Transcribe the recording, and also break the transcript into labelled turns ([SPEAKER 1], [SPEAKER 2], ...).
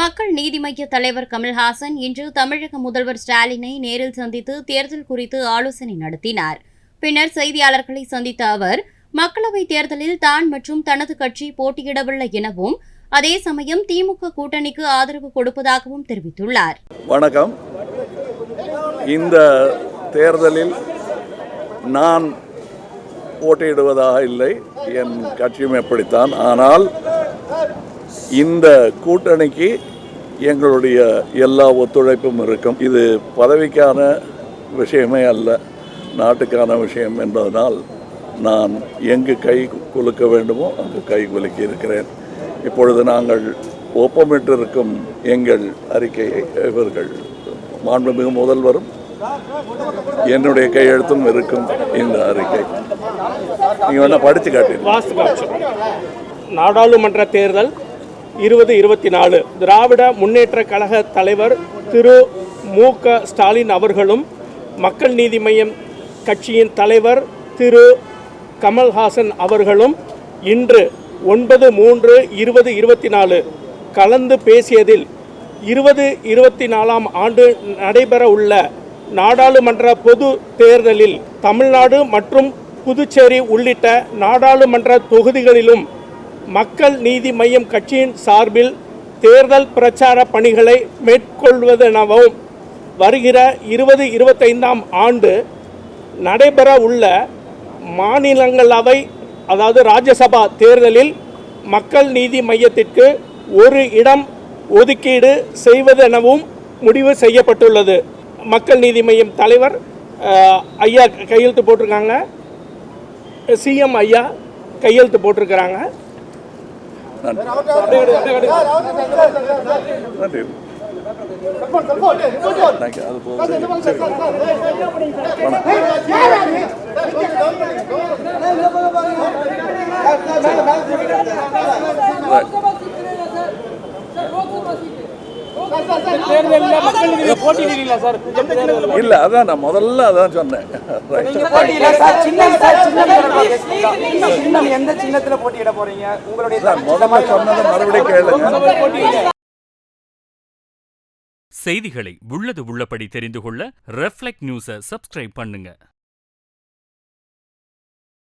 [SPEAKER 1] மக்கள் நீதி மய்ய தலைவர் கமல்ஹாசன் இன்று தமிழக முதல்வர் ஸ்டாலினை நேரில் சந்தித்து தேர்தல் குறித்து ஆலோசனை நடத்தினார். பின்னர் செய்தியாளர்களை சந்தித்த அவர் மக்களவைத் தேர்தலில் தான் மற்றும் தனது கட்சி போட்டியிடவில்லை எனவும் அதே சமயம் திமுக கூட்டணிக்கு ஆதரவு கொடுப்பதாகவும் தெரிவித்துள்ளார்.
[SPEAKER 2] வணக்கம். இந்த தேர்தலில் நான் போட்டியிடுவதாக இல்லை. என் கட்சியும் எப்படித்தான். ஆனால் இந்த கூட்டணிக்கு எங்களுடைய எல்லா ஒத்துழைப்பும் இருக்கும். இது பதவிக்கான விஷயமே அல்ல நாட்டுக்கான விஷயம் என்பதனால் நான் எங்கு கை குலுக்க வேண்டுமோ அங்கு கை குலுக்கி இருக்கிறேன். இப்பொழுது நாங்கள் ஒப்பமிட்டிருக்கும் எங்கள் அறிக்கையை இவர்கள் மாண்புமிகு முதல்வரும் என்னுடைய கையெழுத்தும் இருக்கும் இந்த அறிக்கை. நீங்கள் வேணால் படித்து
[SPEAKER 3] காட்டி நாடாளுமன்ற தேர்தல் இருபது இருபத்தி நாலு திராவிட முன்னேற்ற கழக தலைவர் திரு மு க. ஸ்டாலின் அவர்களும் மக்கள் நீதி மையம் கட்சியின் தலைவர் திரு கமல்ஹாசன் அவர்களும் இன்று ஒன்பது மூன்று இருபது இருபத்தி நாலு கலந்து பேசியதில் இருபது இருபத்தி நாலாம் ஆண்டு நடைபெற உள்ள நாடாளுமன்ற பொது தேர்தலில் தமிழ்நாடு மற்றும் புதுச்சேரி உள்ளிட்ட நாடாளுமன்ற தொகுதிகளிலும் மக்கள் நீதி மையம் கட்சியின் சார்பில் தேர்தல் பிரச்சார பணிகளை மேற்கொள்வதெனவும் வருகிற இருபது இருபத்தைந்தாம் ஆண்டு நடைபெற உள்ள மாநிலங்களவை அதாவது ராஜ்யசபா தேர்தலில் மக்கள் நீதி மையத்திற்கு ஒரு இடம் ஒதுக்கீடு செய்வதெனவும் முடிவு செய்யப்பட்டுள்ளது. மக்கள் நீதி மையம் தலைவர் ஐயா கையெழுத்து போட்டிருக்காங்க. சிஎம் ஐயா கையெழுத்து போட்டிருக்கிறாங்க. നന്ദി താങ്ക് യു അതിപ്പോൾ
[SPEAKER 2] இல்லை அதான் நான் முதல்ல அதான் சொன்னேன்.
[SPEAKER 4] எந்த சின்னத்துல போட்டியிட போறீங்க? உங்களுடைய
[SPEAKER 2] முதல்ல சொன்னதை மறுபடியும் கேளுங்க.
[SPEAKER 5] செய்திகளை உள்ளது உள்ளபடி தெரிந்து கொள்ள ரெஃப்ளெக்ட் நியூஸை சப்ஸ்கிரைப் பண்ணுங்க.